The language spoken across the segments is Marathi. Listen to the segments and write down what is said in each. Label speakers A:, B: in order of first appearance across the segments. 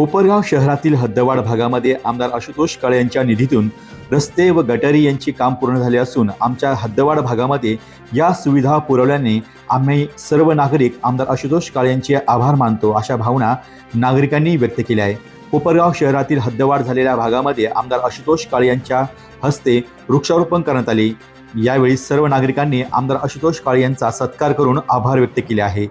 A: कोपरगाव शहरातील हद्दवाड भागामध्ये आमदार आशुतोष काळे यांच्या निधीतून रस्ते व गटारी यांची काम पूर्ण झाले असून आमच्या हद्दवाड भागामध्ये या सुविधा पुरवल्याने आम्ही सर्व नागरिक आमदार आशुतोष काळे यांचे आभार मानतो अशा भावना नागरिकांनी व्यक्त केल्या आहे कोपरगाव शहरातील हद्दवाढ झालेल्या भागामध्ये आमदार आशुतोष काळे यांच्या हस्ते वृक्षारोपण करण्यात आले. यावेळी सर्व नागरिकांनी आमदार आशुतोष काळे यांचा सत्कार करून आभार व्यक्त केले आहे.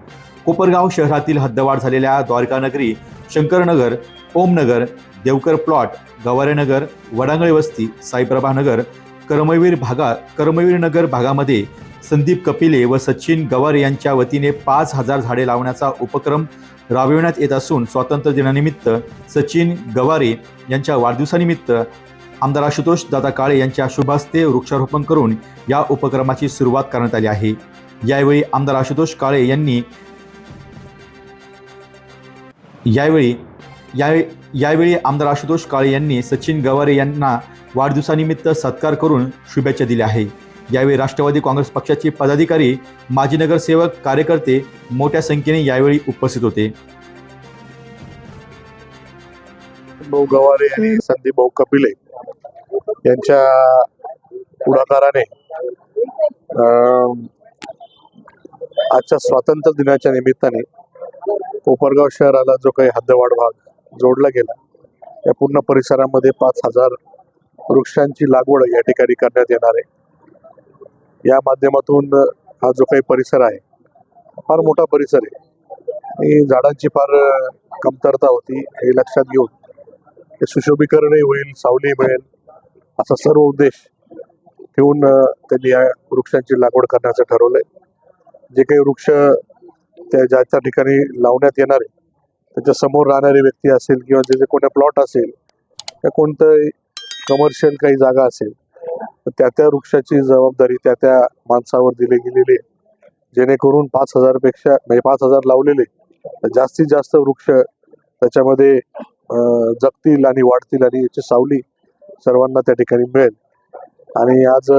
A: कोपरगाव शहरातील हद्दवाढ झालेल्या द्वारकानगरी शंकरनगर ओमनगर देवकर प्लॉट गवारेनगर वडांगळे वस्ती साईप्रभा नगर कर्मवीर भागा कर्मवीर नगर भागामध्ये संदीप कपिले व सचिन गवार यांच्या वतीने पाच हजार झाडे लावण्याचा उपक्रम राबविण्यात येत असून स्वातंत्र्य दिनानिमित्त सचिन गवारे यांच्या वाढदिवसानिमित्त आमदार आशुतोष दादा काळे यांच्या शुभास्ते वृक्षारोपण करून या उपक्रमाची सुरुवात करण्यात आली आहे. यावेळी आमदार आशुतोष काळे यांनी यावेळी यावेळी यावेळी आमदार आशुतोष काळे यांनी सचिन गवारे यांना वाढदिवसानिमित्त सत्कार करून शुभेच्छा दिल्या आहे यावेळी राष्ट्रवादी काँग्रेस पक्षाचे पदाधिकारी माजी नगरसेवक कार्यकर्ते मोठ्या संख्येने यावेळी उपस्थित होते.
B: भाऊ गवारे आणि संदीप भाऊ कपिले यांच्या पुढाकाराने अं, आजच्या स्वातंत्र्य दिनाच्या निमित्ताने कोपरगाव शहराला जो काही हद्दवाढ भाग जोडला गेला या पूर्ण परिसरामध्ये पाच हजार वृक्षांची लागवड या ठिकाणी करण्यात येणार आहे. या माध्यमातून हा जो काही परिसर आहे फार मोठा परिसर आहे. आणि झाडांची फार कमतरता होती. हे लक्षात घेऊन ते सुशोभीकरणही होईल सावली मिळेल असा सर्व उद्देश ठेवून त्यांनी या वृक्षांची लागवड करण्याचं ठरवलंय. जे काही वृक्ष त्या ज्या त्या ठिकाणी लावण्यात येणारे त्याच्यासमोर राहणारी व्यक्ती असेल किंवा जे जे कोणत्या प्लॉट असेल त्या कोणतं कमर्शियल काही जागा असेल तर त्या त्या वृक्षाची जबाबदारी त्या त्या माणसावर दिली गेलेली आहे. जेणेकरून पाच हजारपेक्षा म्हणजे पाच हजार लावलेले जास्तीत जास्त वृक्ष त्याच्यामध्ये जगतील आणि वाढतील आणि याची सावली सर्वांना त्या ठिकाणी मिळेल. आणि आज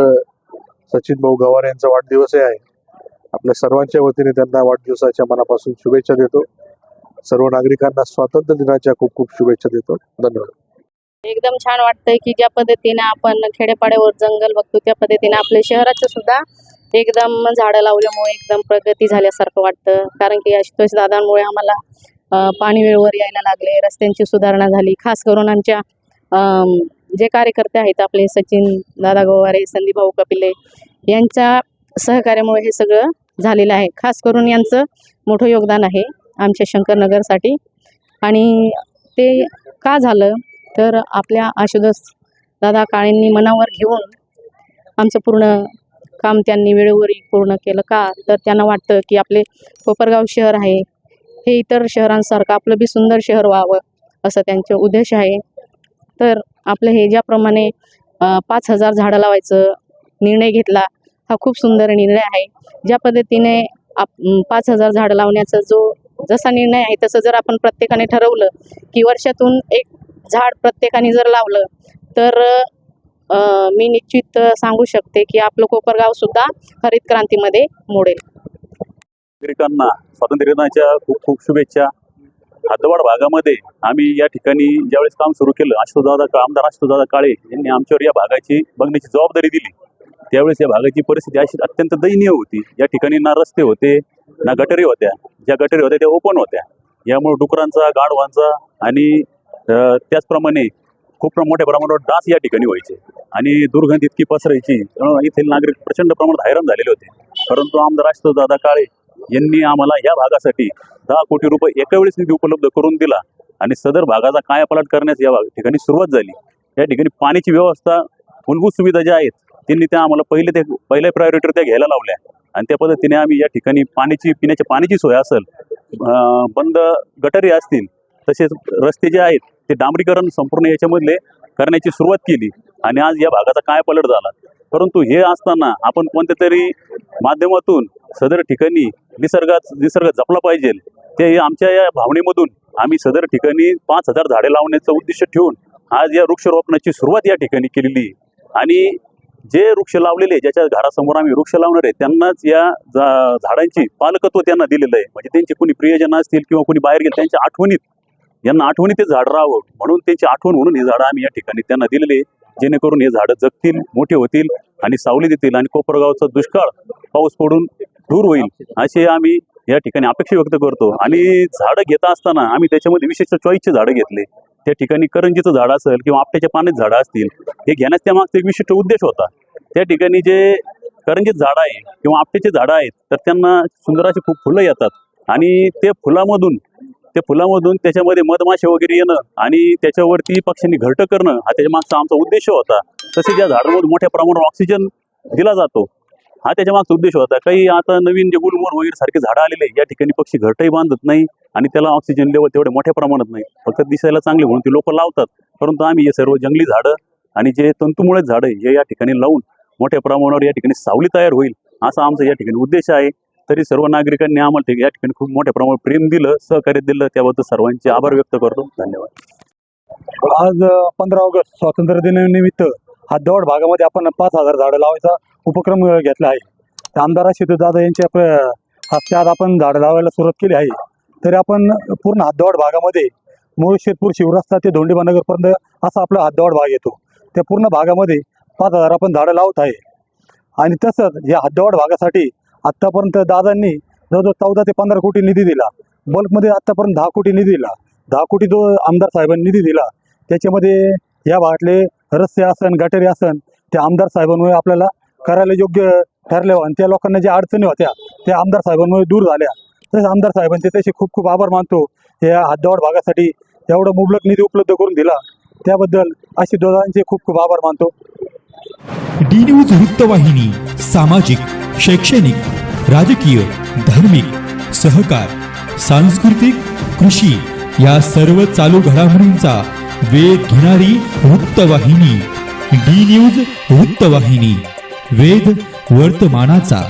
B: सचिन भाऊ गवार यांचा वाढदिवसही आहे. आपल्या सर्वांच्या वतीने त्यांना वाढदिवसाच्या मनापासून शुभेच्छा देतो. सर्व नागरिकांना स्वातंत्र्य दिनाच्या खूप खूप शुभेच्छा देतो. धन्यवाद.
C: एकदम छान वाटतंय की ज्या पद्धतीने आपण खेडेपाड्यावर जंगल बघतो त्या पद्धतीने आपल्या शहराचं सुद्धा एकदम झाडं लावल्यामुळे एकदम प्रगती झाल्यासारखं वाटतं. कारण की आशुतोष दादांमुळे आम्हाला पाणी वेळेवर यायला लागले रस्त्यांची सुधारणा झाली. खास करून आमच्या जे कार्यकर्ते आहेत आपले सचिन दादा गोवारे संदीप भाऊ कपिले यांच्या सहकार्यामुळे हे सगळं झालेलं आहे. खास करून यांचं मोठं योगदान आहे आमच्या शंकरनगरसाठी. आणि ते का झालं? तर आपल्या आशुदस दादा काळेंनी मनावर घेऊन आमचं पूर्ण काम त्यांनी वेळेवर पूर्ण केलं का? तर त्यांना वाटतं की आपले कोपरगाव शहर आहे हे इतर शहरांसारखं आपलं बी सुंदर शहर व्हावं असं त्यांचं उद्देश आहे. तर आपलं हे ज्याप्रमाणे पाच हजार झाडं लावायचं निर्णय घेतला हा खूप सुंदर निर्णय आहे. ज्या पद्धतीने आप पाच हजार झाडं लावण्याचा जो जसा निर्णय आहे तसं जर आपण प्रत्येकाने ठरवलं की वर्षातून एक झाड प्रत्येकाने जर लावलं तर मी निश्चित सांगू शकते की आपलं कोपरगाव सुद्धा हरित क्रांतीमध्ये मोडेल.
D: नागरिकांना स्वातंत्र्य दिनाच्या खूप खूप शुभेच्छा. हद्दवाड भागामध्ये आम्ही या ठिकाणी ज्यावेळेस काम सुरू केलं आशुदादा आमदार आशुदादा काळे यांनी आमच्यावर या भागाची बघण्याची जबाबदारी दिली. त्यावेळेस या भागाची परिस्थिती अशी अत्यंत दयनीय होती. या ठिकाणी ना रस्ते होते ना गटरी होत्या. ज्या गटरी होत्या त्या ओपन होत्या. यामुळे डुकरांचा गाढवांचा आणि त्याचप्रमाणे खूप मोठ्या प्रमाणावर डास या ठिकाणी व्हायचे. आणि दुर्गंध इतकी पसरायची. त्यामुळे येथील नागरिक प्रचंड प्रमाणात हैराण झालेले होते. परंतु आमदार आशुतोष दादा काळे यांनी आम्हाला या भागासाठी दहा कोटी रुपये एका वेळेस निधी उपलब्ध करून दिला आणि सदर भागाचा कायापालट करण्यास या भाग- ठिकाणी सुरुवात झाली. या ठिकाणी पाण्याची व्यवस्था मूलभूत सुविधा ज्या आहेत त्यांनी त्या आम्हाला पहिले ते पहिल्या प्रायोरिटी त्या घ्यायला लावल्या. आणि त्या पद्धतीने आम्ही या ठिकाणी पाण्याची पिण्याच्या पाण्याची सोय असेल बंद गटारी असतील तसेच रस्ते जे आहेत ते डांबरीकरण संपूर्ण याच्यामधले करण्याची सुरुवात केली. आणि आज या भागाचा काय पलट झाला? परंतु हे असताना आपण कोणत्या तरी माध्यमातून सदर ठिकाणी निसर्गात निसर्ग जपला पाहिजे. ते आमच्या या भावनेमधून आम्ही सदर ठिकाणी पाच हजार झाडे लावण्याचं उद्दिष्ट ठेवून आज या वृक्षारोपणाची सुरुवात या ठिकाणी केलेली आणि जे वृक्ष लावलेले ज्याच्या घरासमोर आम्ही वृक्ष लावणार आहे त्यांनाच या झाडांची पालकत्व त्यांना दिलेलं आहे. म्हणजे त्यांचे कोणी प्रियजन असतील किंवा कोणी बाहेर गेले त्यांच्या आठवणीत यांना आठवणी ते झाड राहावं. म्हणून त्यांची आठवण म्हणून हे झाडं आम्ही या ठिकाणी त्यांना दिलेले जेणेकरून हे झाडं जगतील मोठे होतील आणि सावली देतील आणि कोपरगावचा दुष्काळ पाऊस पडून दूर होईल असे आम्ही या ठिकाणी अपेक्षा व्यक्त करतो. आणि झाडं घेता असताना आम्ही त्याच्यामध्ये विशिष्ट चॉईसचे झाडं घेतले. त्या ठिकाणी करंजीचं झाड असेल किंवा आपट्याच्या पाण्यात झाडं असतील हे घेण्यास त्यामागचा एक विशिष्ट उद्देश होता. त्या ठिकाणी जे करंजीत झाडं आहे किंवा आपट्याचे झाडं आहेत तर त्यांना सुंदर अशी खूप फुलं येतात. आणि ते फुलामधून त्या फुलामधून त्याच्यामध्ये मधमाशे वगैरे येणं आणि त्याच्यावरती पक्ष्यांनी घरटं करणं हा त्याच्या मागचा आमचा उद्देश होता. तसेच या झाडांमधून मोठ्या प्रमाणावर ऑक्सिजन दिला जातो हा त्याच्या मागचा उद्देश होता. काही आता नवीन जे गुलमोर वगैरे सारखे झाडं आलेले या ठिकाणी पक्षी घरटही बांधत नाही. आणि त्याला ऑक्सिजन लेवल तेवढे मोठ्या प्रमाणात नाही. फक्त दिसायला चांगले म्हणून ती लोक लावतात. परंतु आम्ही हे सर्व जंगली झाडं आणि जे तंतुमुळे झाडं हे या ठिकाणी लावून मोठ्या प्रमाणावर या ठिकाणी सावली तयार होईल असा आमचा या ठिकाणी उद्देश आहे. तरी सर्व नागरिकांनी आम्हाला या ठिकाणी खूप मोठ्या प्रमाणात प्रेम दिलं सहकार्य दिलं त्याबद्दल सर्वांचे आभार व्यक्त करतो. धन्यवाद.
E: आज पंधरा ऑगस्ट स्वातंत्र्य दिनानिमित्त हद्दवाड भागामध्ये आपण पाच हजार झाडं लावायचा उपक्रम घेतला आहे. आमदार शेतू दादा यांच्या हस्ते आज आपण झाडं लावायला सुरुवात केली आहे. तरी आपण पूर्ण हद्दवाड भागामध्ये मूळ शेतपूर शिवरस्ता ते धोंडीबानगरपर्यंत असा आपला हद्दवाड भाग येतो. त्या पूर्ण भागामध्ये पाच हजार आपण झाडं लावत आहे. आणि तसंच या हद्दवाड भागासाठी आत्तापर्यंत दादांनी जवळजवळ चौदा ते पंधरा कोटी निधी दिला. बल्कमध्ये आत्तापर्यंत दहा कोटी निधी दिला. दहा कोटी जो आमदार साहेबांनी निधी दिला. त्याच्यामध्ये या भागातले रस्ते असन गटारी असन ते आमदार साहेबांमुळे आपल्याला करायला योग्य ठरले आणि त्या लोकांना ज्या अडचणी होत्या त्या आमदार साहेबांमुळे दूर झाल्या. तसेच आमदार साहेबांचे तसे खूप खूप आभार मानतो या हद्दवाड भागासाठी एवढा मुबलक निधी उपलब्ध करून दिला. त्याबद्दल अशी दोघांचे खूप खूप आभार मानतो.
F: डी न्यूज वृत्तवाहिनी सामाजिक शैक्षणिक राजकीय धार्मिक सहकार सांस्कृतिक कृषी या सर्व चालू घडामोडींचा वेध घेणारी वृत्तवाहिनी. डी न्यूज वृत्तवाहिनी वेध वर्तमानाचा.